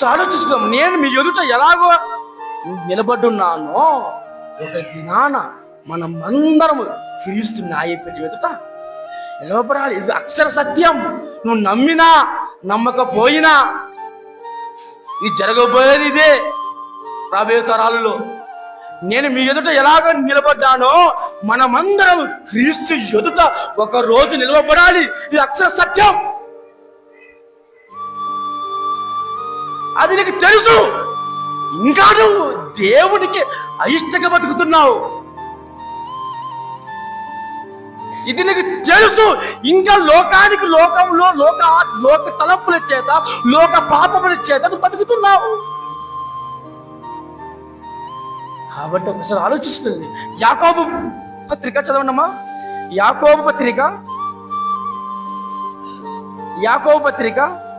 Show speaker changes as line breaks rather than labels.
ఆలోచిస్తున్నాం. నేను మీ ఎదుట ఎలాగో నిలబడున్నానో ఒక దినాన మనం అందరము క్రీస్తు న్యాయపెట్టి ఎదుట నిలబడాలి. ఇది అక్షర సత్యం. నువ్వు నమ్మినా నమ్మకపోయినా ఇది జరగబోయేది ఇదే రాబోయే తరాలలో. నేను మీ ఎదుట ఎలాగ నిలబడ్డానో మనమందరం క్రీస్తు ఎదుట ఒక రోజు నిలవబడాలి ఇది అక్షర సత్యం. అది నీకు తెలుసు. ఇంకా నువ్వు దేవునికి అయిష్టంగా బతుకుతున్నావు. ఇది నీకు తెలుసు. ఇంకా లోకానికి లోకంలో లోక లోక తలంపుల చేత లోక పాపముల చేత నువ్వు బతుకుతున్నావు. కాబట్టి ఒకసారి ఆలోచిస్తుంది. యాకోబు పత్రిక చదవండమ్మా. యాకోబు పత్రిక. యాకోబు పత్రిక.